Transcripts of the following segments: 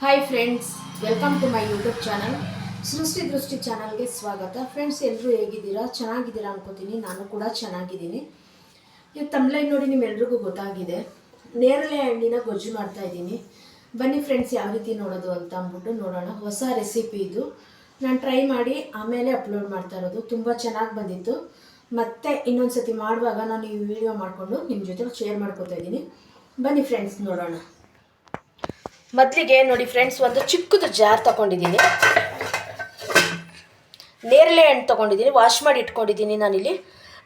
Hi friends welcome to my YouTube channel Srishti Drishti ಚಾನಲ್ಗೆ ಸ್ವಾಗತ. Friends ಎಲ್ಲರೂ ಹೇಗಿದ್ದೀರಾ? ಚೆನ್ನಾಗಿದ್ದೀರಾ ಅನ್ಕೋತೀನಿ. ನಾನು ಕೂಡ ಚೆನ್ನಾಗಿದ್ದೀನಿ. ಈ ತಮ್ಲೈನ್ ನೋಡಿ ನಿಮ್ಮೆಲ್ರಿಗೂ ಗೊತ್ತಾಗಿದೆ. ನೇರಳೆ ಹಣ್ಣಿನ ಗೊಜ್ಜು ಮಾಡ್ತಾ ಇದ್ದೀನಿ. ಬನ್ನಿ ಫ್ರೆಂಡ್ಸ್ ಯಾವ ರೀತಿ ನೋಡೋದು ಅಂತ ಅಂದ್ಬಿಟ್ಟು ನೋಡೋಣ. ಹೊಸ ರೆಸಿಪಿ ಇದು. ನಾನು ಟ್ರೈ ಮಾಡಿ ಆಮೇಲೆ ಅಪ್ಲೋಡ್ ಮಾಡ್ತಾ ಇರೋದು. ತುಂಬ ಚೆನ್ನಾಗಿ ಬಂದಿತ್ತು. ಮತ್ತೆ ಇನ್ನೊಂದು ಸತಿ ಮಾಡುವಾಗ ನಾನು ಈ ವಿಡಿಯೋ ಮಾಡಿಕೊಂಡು ನಿಮ್ಮ ಜೊತೆ ಶೇರ್ ಮಾಡ್ಕೊತಾ ಇದ್ದೀನಿ. ಬನ್ನಿ ಫ್ರೆಂಡ್ಸ್ ನೋಡೋಣ. ಮೊದಲಿಗೆ ನೋಡಿ ಫ್ರೆಂಡ್ಸ್ ಒಂದು ಚಿಕ್ಕದು ಜಾರ್ ತಗೊಂಡಿದ್ದೀನಿ. ನೇರಳೆ ಹಣ್ಣು ತೊಗೊಂಡಿದ್ದೀನಿ. ವಾಶ್ ಮಾಡಿ ಇಟ್ಕೊಂಡಿದ್ದೀನಿ ನಾನಿಲ್ಲಿ.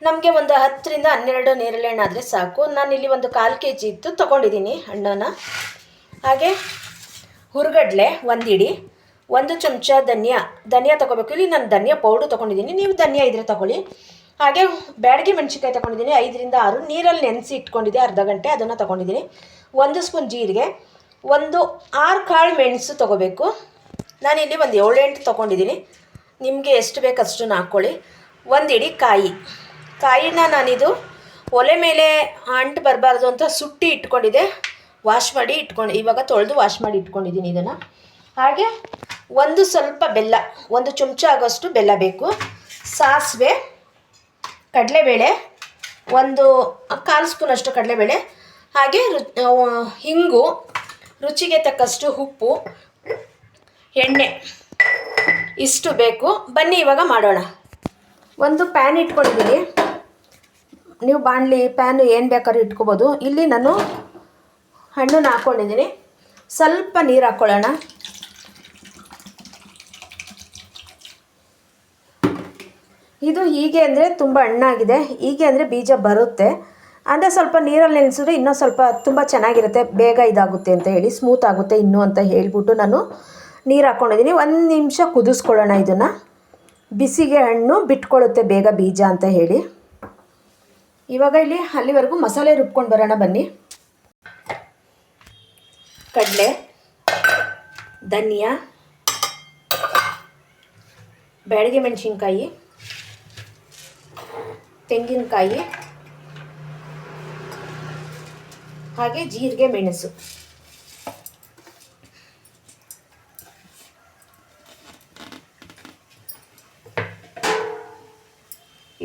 ನಮಗೆ ಒಂದು ಹತ್ತರಿಂದ ಹನ್ನೆರಡು ನೇರಳೆ ಹಣ್ಣು ಆದರೆ ಸಾಕು. ನಾನಿಲ್ಲಿ ಒಂದು ಕಾಲು ಕೆ ಜಿ ಇತ್ತು ತೊಗೊಂಡಿದ್ದೀನಿ ಹಣ್ಣನ್ನು. ಹಾಗೆ ಹುರುಗಡ್ಲೆ ಒಂದು ಇಡಿ, ಒಂದು ಚಮಚ ಧನಿಯಾ. ಧನಿಯಾ ತೊಗೋಬೇಕು. ಇಲ್ಲಿ ನಾನು ಧನಿಯಾ ಪೌಡ್ರ್ ತೊಗೊಂಡಿದ್ದೀನಿ. ನೀವು ಧನಿಯಾ ಇದ್ರೆ ತೊಗೊಳ್ಳಿ. ಹಾಗೆ ಬ್ಯಾಡಗಿ ಮೆಣಸಿನ್ಕಾಯಿ ತೊಗೊಂಡಿದ್ದೀನಿ. ಐದರಿಂದ ಆರು. ನೀರಲ್ಲಿ ನೆನೆಸಿ ಇಟ್ಕೊಂಡಿದ್ದೆ ಅರ್ಧ ಗಂಟೆ. ಅದನ್ನು ತೊಗೊಂಡಿದ್ದೀನಿ. ಒಂದು ಸ್ಪೂನ್ ಜೀರಿಗೆ ಒಂದು ಆರು ಕಾಳು ಮೆಣಸು ತೊಗೋಬೇಕು. ನಾನಿಲ್ಲಿ ಒಂದು ಏಳೆಂಟು ತೊಗೊಂಡಿದ್ದೀನಿ. ನಿಮಗೆ ಎಷ್ಟು ಬೇಕು ಅಷ್ಟನ್ನು ಹಾಕ್ಕೊಳ್ಳಿ. ಒಂದು ಇಡೀ ಕಾಯಿ. ಕಾಯಿನ ನಾನಿದು ಒಲೆ ಮೇಲೆ ಅಂಟು ಬರಬಾರ್ದು ಅಂತ ಸುಟ್ಟಿ ಇಟ್ಕೊಂಡಿದ್ದೆ. ವಾಶ್ ಮಾಡಿ ಇಟ್ಕೊಂಡು, ಇವಾಗ ತೊಳೆದು ವಾಶ್ ಮಾಡಿ ಇಟ್ಕೊಂಡಿದ್ದೀನಿ ಇದನ್ನು. ಹಾಗೆ ಒಂದು ಸ್ವಲ್ಪ ಬೆಲ್ಲ, ಒಂದು ಚಮಚ ಆಗೋಷ್ಟು ಬೆಲ್ಲ ಬೇಕು. ಸಾಸಿವೆ, ಕಡಲೆಬೇಳೆ, ಒಂದು ಕಾಲು ಸ್ಪೂನಷ್ಟು ಕಡಲೆಬೇಳೆ, ಹಾಗೆ ಹಿಂಗು ರುಚಿಗೆ ತಕ್ಕಷ್ಟು ಉಪ್ಪು, ಎಣ್ಣೆ, ಇಷ್ಟು ಬೇಕು. ಬನ್ನಿ, ಇವಾಗ ಮಾಡೋಣ. ಒಂದು ಪ್ಯಾನ್ ಇಟ್ಕೊಂಡಿದ್ದೀನಿ. ನೀವು ಬಾಣಲಿ ಪ್ಯಾನು ಏನು ಬೇಕಾದ್ರೂ ಇಟ್ಕೋಬೋದು. ಇಲ್ಲಿ ನಾನು ಹಣ್ಣನ್ನು ಹಾಕ್ಕೊಂಡಿದ್ದೀನಿ ಸ್ವಲ್ಪ ನೀರು ಹಾಕ್ಕೊಳ್ಳೋಣ ಇದು ಹೀಗೆ ಅಂದರೆ ತುಂಬ ಹಣ್ಣಾಗಿದೆ. ಹೀಗೆ ಅಂದರೆ ಬೀಜ ಬರುತ್ತೆ. ಅಂದರೆ ಸ್ವಲ್ಪ ನೀರಲ್ಲಿ ನೆನೆಸಿದ್ರೆ ಇನ್ನೂ ಸ್ವಲ್ಪ ತುಂಬ ಚೆನ್ನಾಗಿರುತ್ತೆ. ಬೇಗ ಇದಾಗುತ್ತೆ ಅಂತ ಹೇಳಿ ಸ್ಮೂತ್ ಆಗುತ್ತೆ ಇನ್ನೂ ಅಂತ ಹೇಳಿಬಿಟ್ಟು ನಾನು ನೀರು ಹಾಕ್ಕೊಂಡಿದ್ದೀನಿ ಒಂದು ನಿಮಿಷ ಕುದಿಸ್ಕೊಳ್ಳೋಣ ಇದನ್ನು. ಬಿಸಿಗೆ ಹಣ್ಣು ಬಿಟ್ಕೊಳ್ಳುತ್ತೆ ಬೇಗ ಬೀಜ ಅಂತ ಹೇಳಿ. ಇವಾಗ ಇಲ್ಲಿ ಅಲ್ಲಿವರೆಗೂ ಮಸಾಲೆ ರುಬ್ಕೊಂಡು ಬರೋಣ ಬನ್ನಿ. ಕಡಲೆ, ಧನಿಯಾ, ಬ್ಯಾಡಗೆ ಮೆಣಸಿನ್ಕಾಯಿ, ತೆಂಗಿನಕಾಯಿ ಹಾಗೆ ಜೀರಿಗೆ ಮೆಣಸು.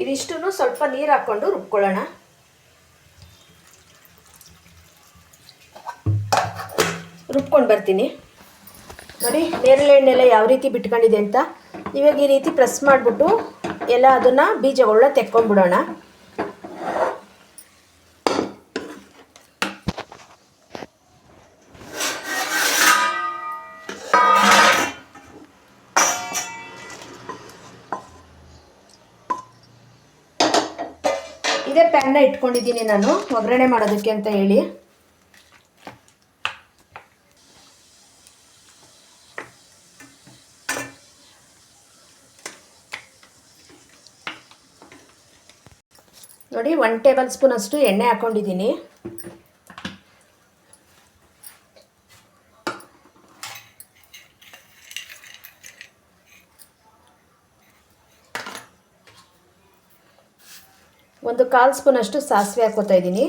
ಇದಿಷ್ಟು ಸ್ವಲ್ಪ ನೀರು ಹಾಕ್ಕೊಂಡು ರುಬ್ಕೊಳ್ಳೋಣ. ರುಬ್ಕೊಂಡು ಬರ್ತೀನಿ. ನೋಡಿ, ನೇರಳೆ ಹಣ್ಣೆಲ್ಲ ಯಾವ ರೀತಿ ಬಿಟ್ಕೊಂಡಿದೆ ಅಂತ. ಇವಾಗ ಈ ರೀತಿ ಪ್ರೆಸ್ ಮಾಡಿಬಿಟ್ಟು ಎಲ್ಲ ಅದನ್ನು ಬೀಜಗಳನ್ನ ತೆಕ್ಕೊಂಡ್ಬಿಡೋಣ. ಇದೇ ಪ್ಯಾನ್ನ ಇಟ್ಕೊಂಡಿದ್ದೀನಿ ನಾನು, ಒಗ್ಗರಣೆ ಮಾಡೋದಕ್ಕೆ ಅಂತ ಹೇಳಿ. ನೋಡಿ ಒನ್ ಟೇಬಲ್ ಸ್ಪೂನ್ ಅಷ್ಟು ಎಣ್ಣೆ ಹಾಕ್ಕೊಂಡಿದ್ದೀನಿ ಒಂದು ಕಾಲು ಸ್ಪೂನ್ ಅಷ್ಟು ಸಾಸಿವೆ ಹಾಕ್ಕೋತಾ ಇದ್ದೀನಿ.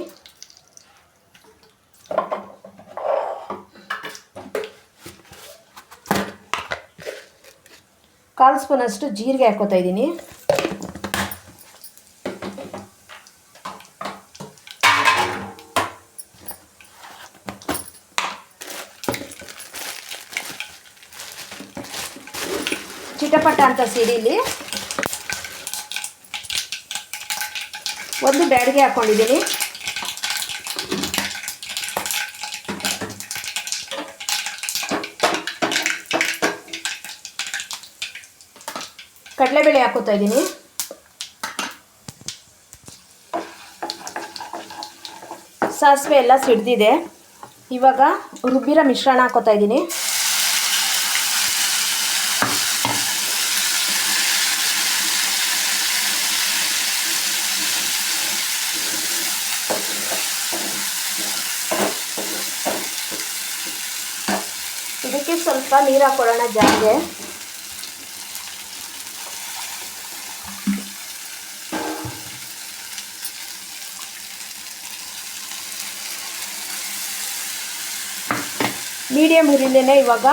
ಕಾಲು ಸ್ಪೂನ್ ಅಷ್ಟು ಜೀರಿಗೆ ಹಾಕೋತಾ ಇದ್ದೀನಿ. ಚಿಟಪಟ ಅಂತ ಸಿಡಿಲಿ ಒಂದು ಬ್ಯಾಡಿಗೆ ಹಾಕ್ಕೊಂಡಿದ್ದೀನಿ ಕಡಲೆಬೇಳೆ ಹಾಕೋತಾ ಇದ್ದೀನಿ. ಸಾಸಿವೆ ಎಲ್ಲ ಸಿಡ್ದಿದೆ. ಇವಾಗ ರುಬ್ಬಿರೋ ಮಿಶ್ರಣ ಹಾಕೋತಾ ಇದ್ದೀನಿ ಇದಕ್ಕೆ ಸ್ವಲ್ಪ ನೀರು ಹಾಕೊಳ್ಳೋಣ ಜಾರಿಗೆ ಮೀಡಿಯಮ್ ಹುರಿಲೇನೆ ಇವಾಗ.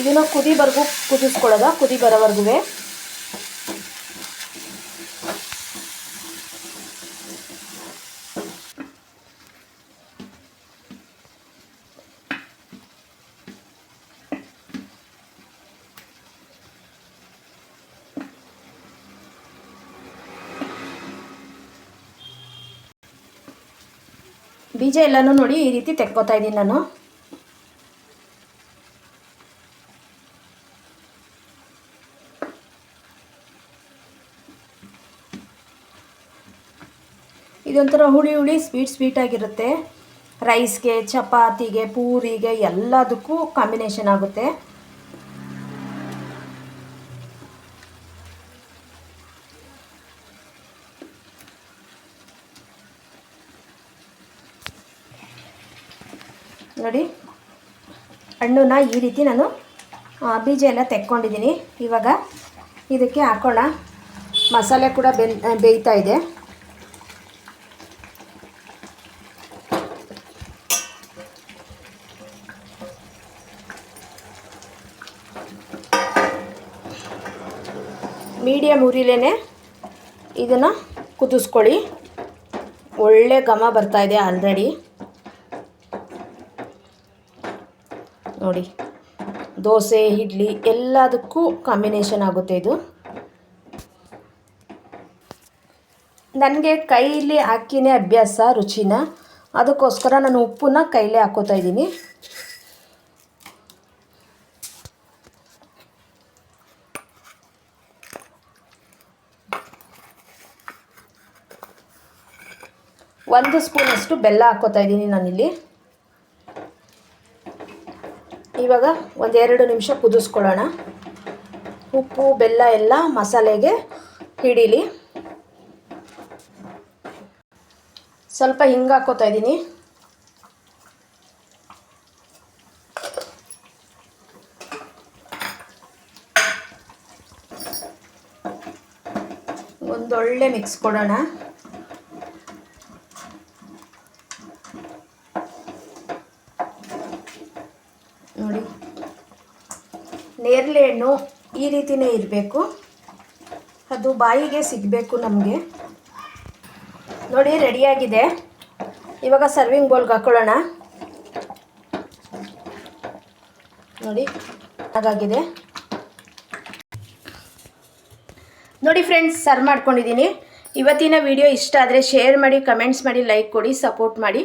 ಇದನ್ನು ಕುದಿವರೆಗೂ ಕುದಿಸ್ಕೊಳ್ಳೋದು? ಕುದಿ ಬರೋವರೆಗೂ ಬೀಜ ಎಲ್ಲನೂ ನೋಡಿ ಈ ರೀತಿ ತೆಕ್ಕೋತಾ ಇದ್ದೀನಿ ನಾನು. ಇದೊಂಥರ ಹುಳಿ ಹುಳಿ ಸ್ವೀಟ್ ಸ್ವೀಟ್ ಆಗಿರುತ್ತೆ. ರೈಸ್ಗೆ ಚಪಾತಿಗೆ, ಪೂರಿಗೆ ಎಲ್ಲದಕ್ಕೂ ಕಾಂಬಿನೇಷನ್ ಆಗುತ್ತೆ. ನೋಡಿ. ಹಣ್ಣನ್ನ ಈ ರೀತಿ ನಾನು ಬೀಜ ಎಲ್ಲ ತೆಕ್ಕೊಂಡಿದ್ದೀನಿ. ಇವಾಗ ಇದಕ್ಕೆ ಹಾಕೋಣ ಮಸಾಲೆ ಕೂಡ ಬೆನ್ ಬೇಯ್ತಾ ಇದೆ. ಮೀಡಿಯಮ್ ಉರಿಲೇ ಇದನ್ನು ಕುದಿಸ್ಕೊಳ್ಳಿ. ಒಳ್ಳೆ ಘಮ ಬರ್ತಾ ಇದೆ ಆಲ್ರೆಡಿ. ನೋಡಿ. ದೋಸೆ, ಇಡ್ಲಿ ಎಲ್ಲದಕ್ಕೂ ಕಾಂಬಿನೇಷನ್ ಆಗುತ್ತೆ ಇದು. ನನಗೆ ಕೈಲಿ ಹಾಕಿನೇ ಅಭ್ಯಾಸ, ರುಚಿನ. ಅದಕ್ಕೋಸ್ಕರ ನಾನು ಉಪ್ಪನ್ನ ಕೈಲೇ ಹಾಕೋತಾ ಇದ್ದೀನಿ. ಒಂದು ಸ್ಪೂನಷ್ಟು ಬೆಲ್ಲ ಹಾಕೋತಾ ಇದ್ದೀನಿ ನಾನಿಲ್ಲಿ. ಇವಾಗ ಒಂದೆರಡು ನಿಮಿಷ ಕುದಿಸ್ಕೊಳ್ಳೋಣ. ಉಪ್ಪು, ಬೆಲ್ಲ ಎಲ್ಲ ಮಸಾಲೆಗೆ ಹಿಡೀಲಿ. ಸ್ವಲ್ಪ ಹಿಂಗೆ ಹಾಕೋತಾ ಇದ್ದೀನಿ. ಒಂದೊಳ್ಳೆ ಮಿಕ್ಸ್ ಕೊಡೋಣ. ನೋಡಿ. ನೇರಳೆ ಹಣ್ಣು ಈ ರೀತಿಯೇ ಇರಬೇಕು. ಅದು ಬಾಯಿಗೆ ಸಿಗಬೇಕು ನಮಗೆ. ನೋಡಿ, ರೆಡಿಯಾಗಿದೆ. ಇವಾಗ ಸರ್ವಿಂಗ್ ಬೌಲ್ಗೆ ಹಾಕೊಳ್ಳೋಣ. ನೋಡಿ, ಹಾಗಾಗಿದೆ. ನೋಡಿ ಫ್ರೆಂಡ್ಸ್ ಸರ್ವ್ ಮಾಡ್ಕೊಂಡಿದ್ದೀನಿ. ಇವತ್ತಿನ ವಿಡಿಯೋ ಇಷ್ಟ ಆದರೆ ಶೇರ್ ಮಾಡಿ ಕಮೆಂಟ್ಸ್ ಮಾಡಿ ಲೈಕ್ ಕೊಡಿ ಸಪೋರ್ಟ್ ಮಾಡಿ.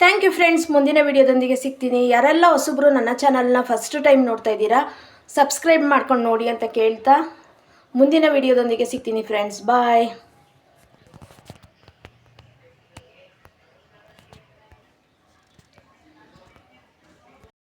ಥ್ಯಾಂಕ್ ಯು ಫ್ರೆಂಡ್ಸ್ ಮುಂದಿನ ವಿಡಿಯೋದೊಂದಿಗೆ ಸಿಗ್ತೀನಿ. ಯಾರೆಲ್ಲ ಹೊಸಬ್ರು ನನ್ನ ಚಾನಲ್ನ ಫಸ್ಟ್ ಟೈಮ್ ನೋಡ್ತಾ ಇದ್ದೀರಾ ಸಬ್ಸ್ಕ್ರೈಬ್ ಮಾಡ್ಕೊಂಡು ನೋಡಿ ಅಂತ ಕೇಳ್ತಾ ಮುಂದಿನ ವಿಡಿಯೋದೊಂದಿಗೆ ಸಿಗ್ತೀನಿ ಫ್ರೆಂಡ್ಸ್ ಬಾಯ್